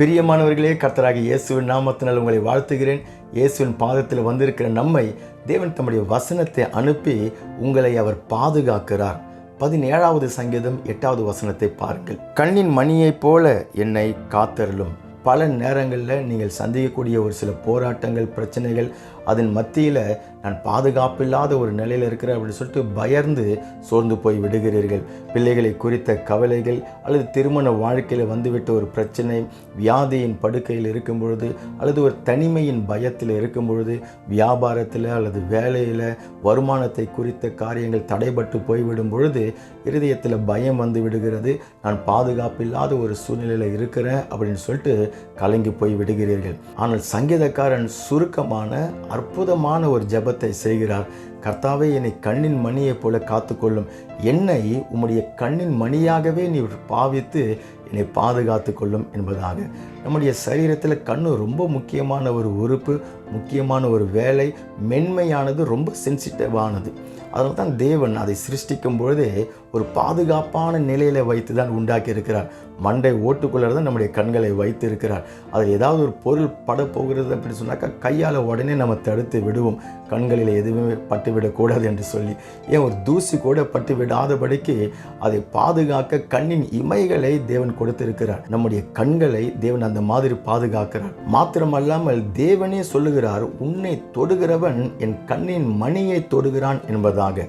பிரியமானவர்களே கர்த்தராக இயேசுவின் நாமத்தினால் உங்களை வாழ்த்துகிறேன். இயேசுவின் பாதத்தில் வந்திருக்கிற நம்மை தேவன் தம்முடைய வசனத்தை அனுப்பி உங்களை அவர் பாதுகாக்கிறார். பதினேழாவது சங்கீதம் எட்டாவது வசனத்தை பாருங்கள். கண்ணின் மணியைப் போல என்னை காத்தருளும். பல நேரங்களில் நீங்கள் சந்திக்கக்கூடிய ஒரு சில போராட்டங்கள் பிரச்சனைகள் அதன் மத்தியில் நான் பாதுகாப்பில்லாத ஒரு நிலையில் இருக்கிறேன் அப்படின்னு சொல்லிட்டு பயந்து சோர்ந்து போய் விடுகிறீர்கள். பிள்ளைகளை குறித்த கவலைகள் அல்லது திருமண வாழ்க்கையில் வந்துவிட்ட ஒரு பிரச்சனை வியாதியின் படுக்கையில் இருக்கும் பொழுது அல்லது ஒரு தனிமையின் பயத்தில் இருக்கும் பொழுது வியாபாரத்தில் அல்லது வேலையில் வருமானத்தை குறித்த காரியங்கள் தடைபட்டு போய்விடும் பொழுது இருதயத்தில் பயம் வந்து விடுகிறது. நான் பாதுகாப்பில்லாத ஒரு சூழ்நிலையில் இருக்கிறேன் அப்படின்னு சொல்லிட்டு கலங்கி போய் விடுகிறீர்கள். ஆனால் சங்கீதக்காரன் சுருக்கமான அற்புதமான ஒரு ஜெபத்தை செய்கிறார். கர்த்தாவே என்னை கண்ணின் மணியைப் போல காத்துக்கொள்ளும். என்னை உம்முடைய கண்ணின் மணியாகவே நீ பாவித்து என்னை பாதுகாத்து கொள்ளும் என்பதாக. நம்முடைய சரீரத்தில் கண்ணு ரொம்ப முக்கியமான ஒரு உறுப்பு. முக்கியமான ஒரு வேலை மென்மையானது ரொம்ப சென்சிட்டிவானது அதனால தான் தேவன் அதை சிருஷ்டிக்கும் பொழுதே ஒரு பாதுகாப்பான நிலையில் வைத்து தான் உண்டாக்கி இருக்கிறார். மண்டை ஓட்டுக்குள்ளே தான் நம்முடைய கண்களை வைத்து இருக்கிறார். அதில் ஏதாவது ஒரு பொருள் பட போகிறது அப்படின்னு சொன்னாக்கா கையால் உடனே நம்ம தடுத்து விடுவோம். கண்களில் எதுவுமே பட்டு விடக்கூடாது என்று சொல்லி ஏன் ஒரு தூசி கூட பட்டு விடாதபடிக்கு அதை பாதுகாக்க கண்ணின் இமைகளை தேவன் கொடுத்திருக்கிறார். நம்முடைய கண்களை தேவன் அந்த மாதிரி பாதுகாக்கிறார். மாத்திரமல்லாமல் தேவனே சொல்லுகிறார். உன்னை தொடுகிறவன் என் கண்ணின் மணியை தொடுகிறான் என்பதாக.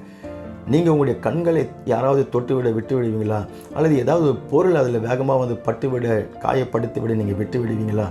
நீங்கள் உங்களுடைய கண்களை யாராவது தொட்டுவிட விட்டு விடுவீங்களா அல்லது ஏதாவது ஒரு பொருள் அதில் வேகமாக வந்து பட்டுவிட காயப்படுத்தி விட நீங்கள் விட்டு விடுவீங்களா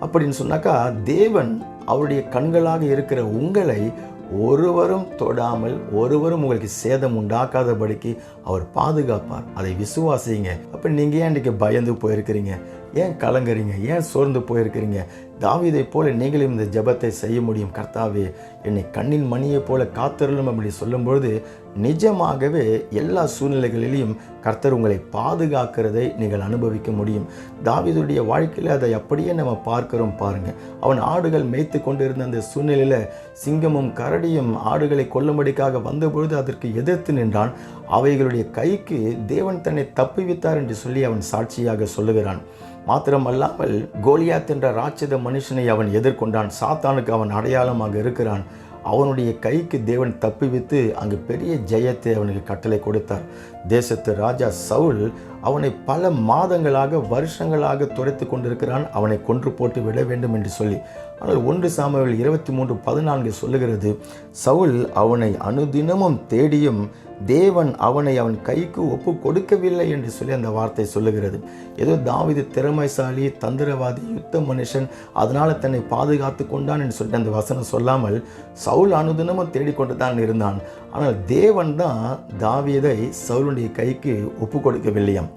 அப்படின்னு சொன்னாக்கா தேவன் அவருடைய கண்களாக இருக்கிற உங்களை ஒருவரும் தொடாமல் ஒருவரும் உங்களுக்கு சேதம் உண்டாக்காதபடிக்கு அவர் பாதுகாப்பார். அதை விசுவாசிங்க. அப்போ நீங்கள் ஏன் இன்றைக்கி பயந்து போயிருக்கிறீங்க? ஏன் கலங்குறீங்க? ஏன் சோர்ந்து போயிருக்கிறீங்க? தாவிதை போல நீங்களும் இந்த ஜெபத்தை செய்ய முடியும் கர்த்தாவே. என்னை கண்ணின் மணியைப் போல காத்தருளும் அப்படி சொல்லும்பொழுது நிஜமாகவே எல்லா சூழ்நிலைகளிலும் கர்த்தர் உங்களை பாதுகாக்கிறதை நீங்கள் அனுபவிக்க முடியும். தாவிதுடைய வாழ்க்கையில் அதை அப்படியே நம்ம பார்க்கிறோம் பாருங்கள் அவன் ஆடுகள் மேய்த்து கொண்டிருந்த அந்த சூழ்நிலையில் சிங்கமும் கரடியும் ஆடுகளை கொல்லும்படிக்காக வந்தபொழுது அதற்கு எதிர்த்து நின்றான். அவைகளுடைய கைக்கு தேவன் தன்னை தப்புவித்தார் என்று சொல்லி அவன் சாட்சியாக சொல்லுகிறான். மாத்திரமல்லாமல் கோலியாத் என்ற ராட்சத மனுஷனை அவன் எதிர்கொண்டான். சாத்தானுக்கு அவன் அடையாளமாக இருக்கிறான். அவனுடைய கைக்கு தேவன் தப்பிவித்து அங்கு பெரிய ஜெயத்தை அவனுக்கு கட்டளை கொடுத்தார். தேசத்து ராஜா சவுல் அவனை பல மாதங்களாக வருஷங்களாக துரைத்து கொண்டிருக்கிறான். அவனை கொன்று போட்டு விட வேண்டும் என்று சொல்லி. ஆனால் ஒன்று சாமுவேல் இருபத்தி மூன்று பதினான்கு சொல்லுகிறது சவுல் அவனை அனுதினமும் தேடியும் தேவன் அவனை அவன் கைக்கு ஒப்பு கொடுக்கவில்லை என்று சொல்லி அந்த வார்த்தை சொல்லுகிறது. ஏதோ தாவிது திறமைசாலி தந்திரவாதி யுத்த மனுஷன் அதனால் தன்னை பாதுகாத்து கொண்டான் என்று சொல்லி அந்த வசனம் சொல்லாமல் சவுல் அனுதினமும் தேடிக்கொண்டு தான் இருந்தான். ஆனால் தேவன் தான் தாவீதை சவுலுடைய கைக்கு ஒப்பு கொடுக்கவில்லையாம்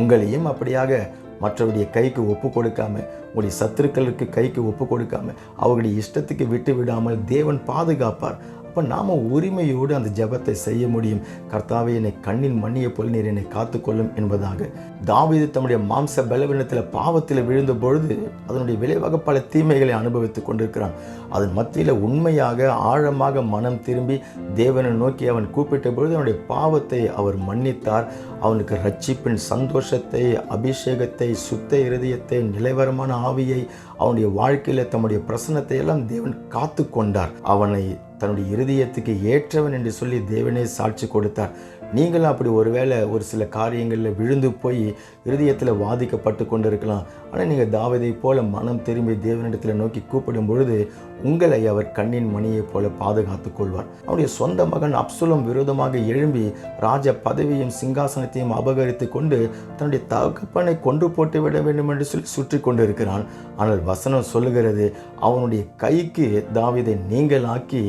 உங்களையும் அப்படியாக மற்றவருடைய கைக்கு ஒப்பு கொடுக்காம உங்களுடைய சத்துருக்களுக்கு கைக்கு ஒப்பு கொடுக்காம அவர்களுடைய இஷ்டத்துக்கு விட்டு விடாமல் தேவன் பாதுகாப்பார். அப்போ நாம் உரிமையோடு அந்த ஜெபத்தை செய்ய முடியும். கர்த்தாவை என்னை கண்ணின் மண்ணிய போல் நீர் என்னை காத்துக்கொள்ளும் என்பதாக. தாவீது தம்முடைய மாம்ச பலவீனத்தில் பாவத்தில் விழுந்த பொழுது அதனுடைய விளைவாக பல தீமைகளை அனுபவித்துக் கொண்டிருக்கிறான். அதன் மத்தியில் உண்மையாக ஆழமாக மனம் திரும்பி தேவனை நோக்கி அவன் கூப்பிட்ட பொழுது அவனுடைய பாவத்தை அவர் மன்னித்தார். அவனுக்கு ரட்சிப்பின் சந்தோஷத்தை அபிஷேகத்தை சுத்த இருதயத்தை நிலைவரமான ஆவியை அவனுடைய வாழ்க்கையில் தம்முடைய பிரசனத்தை எல்லாம் தேவன் காத்து கொண்டார் அவனை தன்னுடைய இருதயத்துக்கு ஏற்றவன் என்று சொல்லி தேவனே சாட்சி கொடுத்தார். நீங்களும் அப்படி ஒருவேளை ஒரு சில காரியங்களில் விழுந்து போய் இருதயத்தில் வாதிக்கப்பட்டு கொண்டு இருக்கலாம் ஆனால் நீங்கள் தாவதை போல மனம் திரும்பி தேவனிடத்தில் நோக்கி கூப்பிடும் பொழுது உங்களை அவர் கண்ணின் மணியைப் போல பாதுகாத்து கொள்வார். அவருடைய சொந்த மகன் அப்சுலம் விரோதமாக எழும்பி ராஜ பதவியும் சிங்காசனத்தையும் அபகரித்து கொண்டு தன்னுடைய தகப்பனை கொன்று போட்டு விட வேண்டும் என்று சொல்லி சுற்றி கொண்டு இருக்கிறான் ஆனால் வசனம் சொல்லுகிறது அவனுடைய கைக்கு தாவிதை நீங்களாக்கி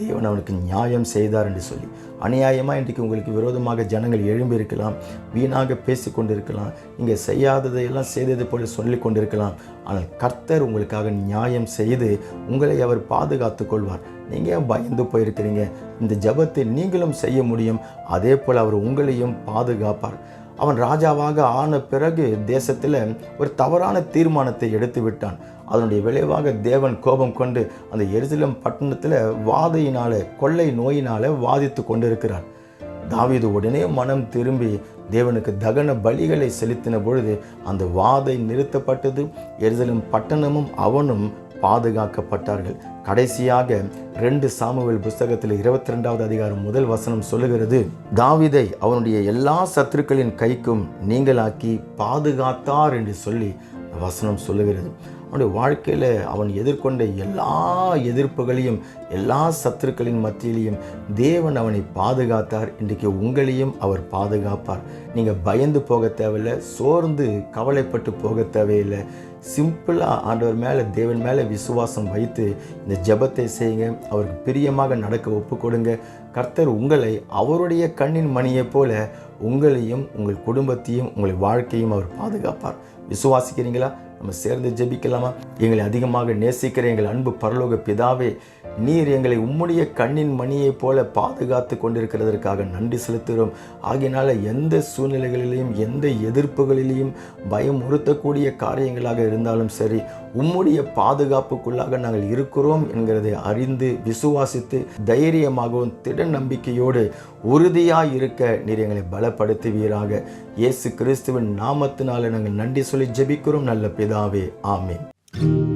தேவன் அவனுக்கு நியாயம் செய்தார் என்று சொல்லி அநியாயமாக இன்றைக்கு உங்களுக்கு விரோதமாக ஜனங்கள் எழும்பியிருக்கலாம் வீணாக பேசி கொண்டிருக்கலாம் இங்கே செய்யாததையெல்லாம் செய்தது போல சொல்லி கொண்டிருக்கலாம் ஆனால் கர்த்தர் உங்களுக்காக நியாயம் செய்து உங்களை அவர் பாதுகாத்து கொள்வார். நீங்கள் ஏன் பயந்து போயிருக்கிறீங்க? இந்த ஜபத்தை நீங்களும் செய்ய முடியும் அதே போல் அவர் உங்களையும் பாதுகாப்பார். அவன் ராஜாவாக ஆன பிறகு தேசத்தில் ஒரு தவறான தீர்மானத்தை எடுத்து விட்டான் அதனுடைய விளைவாக தேவன் கோபம் கொண்டு அந்த எருசலேம் பட்டணத்தில் வாதையினால கொள்ளை நோயினால வாதித்து கொண்டிருக்கிறான் தாவீது உடனே மனம் திரும்பி தேவனுக்கு தகன பலிகளை செலுத்தின பொழுது அந்த வாதை நிறுத்தப்பட்டது. எரிதலும் பட்டணமும் அவனும் பாதுகாக்கப்பட்டார்கள். கடைசியாக ரெண்டு சாமுவேல் புஸ்தகத்தில் இருபத்தி ரெண்டாவது அதிகாரம் முதல் வசனம் சொல்லுகிறது தாவிதை அவனுடைய எல்லா சத்துருக்களின் கைக்கும் நீங்களாக்கி பாதுகாத்தார் என்று சொல்லி வசனம் சொல்லுகிறது. அவனுடைய வாழ்க்கையில் அவன் எதிர்கொண்ட எல்லா எதிர்ப்புகளையும் எல்லா சத்துருக்களின் மத்தியிலையும் தேவன் அவனை பாதுகாத்தார். இன்றைக்கு உங்களையும் அவர் பாதுகாப்பார். நீங்கள் பயந்து போக தேவையில்லை சோர்ந்து கவலைப்பட்டு போக தேவையில்லை. சிம்பிளாக ஆண்டவர் மேலே தேவன் மேலே விசுவாசம் வைத்து இந்த ஜெபத்தை செய்யுங்க. அவருக்கு பிரியமாக நடக்க ஒப்பு கொடுங்க கர்த்தர் உங்களை அவருடைய கண்ணின் மணியைப் போல உங்களையும் உங்கள் குடும்பத்தையும் உங்கள் வாழ்க்கையும் அவர் பாதுகாப்பார். விசுவாசிக்கிறீங்களா? நம்ம சேர்ந்து ஜெபிக்கலாமா? எங்களை அதிகமாக நேசிக்கிற எங்கள் அன்பு பரலோக பிதாவே நீர் எங்களை உம்முடைய கண்ணின் மணியைப் போல பாதுகாத்து கொண்டிருக்கிறதற்காக நன்றி செலுத்துகிறோம். ஆகினால எந்த சூழ்நிலைகளிலையும் எந்த எதிர்ப்புகளிலையும் பயம் உறுத்தக்கூடிய காரியங்களாக இருந்தாலும் சரி உம்முடைய பாதுகாப்புக்குள்ளாக நாங்கள் இருக்கிறோம் என்கிறதை அறிந்து விசுவாசித்து தைரியமாகவும் திட நம்பிக்கையோடு உறுதியாய் இருக்க நீர் எங்களை பலப்படுத்துவீராக. இயேசு கிறிஸ்துவின் நாமத்தினால நாங்கள் நன்றி சொல்லி ஜெபிக்கிறோம். நல்ல பிதாவே ஆமென்.